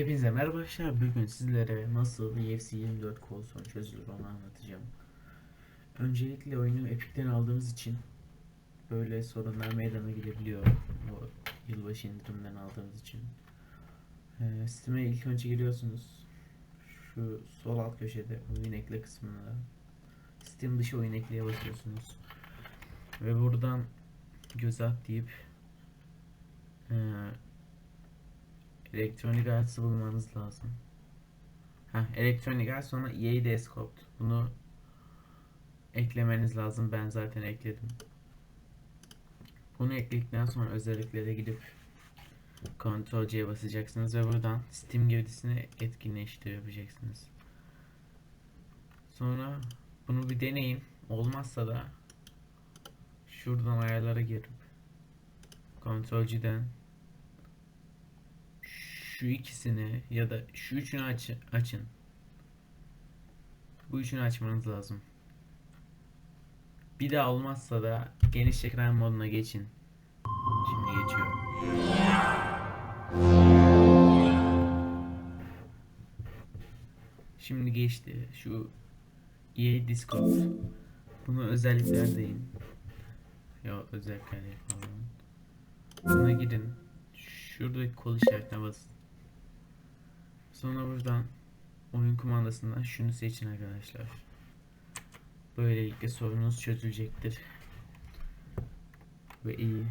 Hepinize merhaba arkadaşlar. Bugün sizlere nasıl UFC 24 kol son çözülür onu anlatacağım. Öncelikle oyunu Epic'ten aldığımız için böyle sorunlar meydana gelebiliyor. O yılbaşı indirimden aldığımız için. Ee, Steam'e ilk önce giriyorsunuz. Şu sol alt köşede oyun ekle kısmına Steam dışı oyun ekleye basıyorsunuz. Ve buradan göz at deyip ee, Elektronik artsı bulmanız lazım. Heh, elektronik art sonra EA Desktop. Bunu eklemeniz lazım. Ben zaten ekledim. Bunu ekledikten sonra özelliklere gidip Ctrl C'ye basacaksınız ve buradan Steam girdisini etkinleştir yapacaksınız. Sonra bunu bir deneyin. Olmazsa da şuradan ayarlara girip Ctrl C'den şu ikisini ya da şu üçünü aç açın. Bu üçünü açmanız lazım. Bir daha olmazsa da geniş ekran moduna geçin. Şimdi geçiyor. Şimdi geçti. Şu EA Discord. Bunu özellikler deyin. Ya özellikler falan. Buna gidin. Şuradaki kol işaretine basın. Sonra buradan oyun kumandasından şunu seçin arkadaşlar. Böylelikle sorunuz çözülecektir. Ve iyi